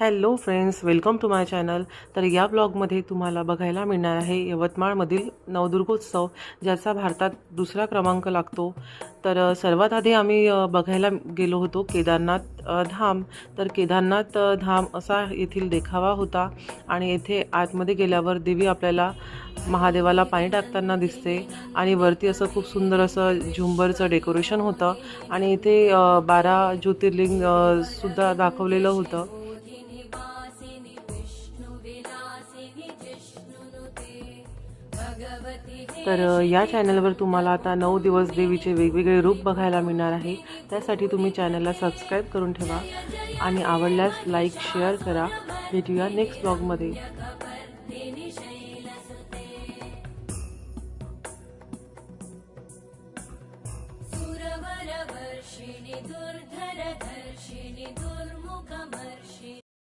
Hello friends welcome to my channel तर या ब्लॉगमध्ये तुम्हाला बघायला मिळणार आहे यवतमाळमधील नवदुर्गोत्सव ज्याचा भारतात दुसरा क्रमांक लागतो. तर सर्वात आधी आम्ही बघायला गेलो होतो केदारनाथ धाम. तर केदारनाथ धाम असा येथील देखावा होता आणि येथे आतमध्ये गेल्यावर देवी आपल्याला महादेवाला पाणी टाकताना दिसते आणि वरती असं खूप सुंदर असं झुंबरचं डेकोरेशन होतं आणि इथे बारा ज्योतिर्लिंग सुद्धा दाखवलेलं होतं. तर या चॅनलवर तुम्हाला आता नऊ दिवस देवीचे वेगवेगळे रूप बघायला मिळणार आहे. त्यासाठी तुम्ही चॅनलला सबस्क्राईब करून ठेवा आणि आवडल्यास लाईक शेअर करा. भेटूया नेक्स्ट ब्लॉगमध्ये दुर्धर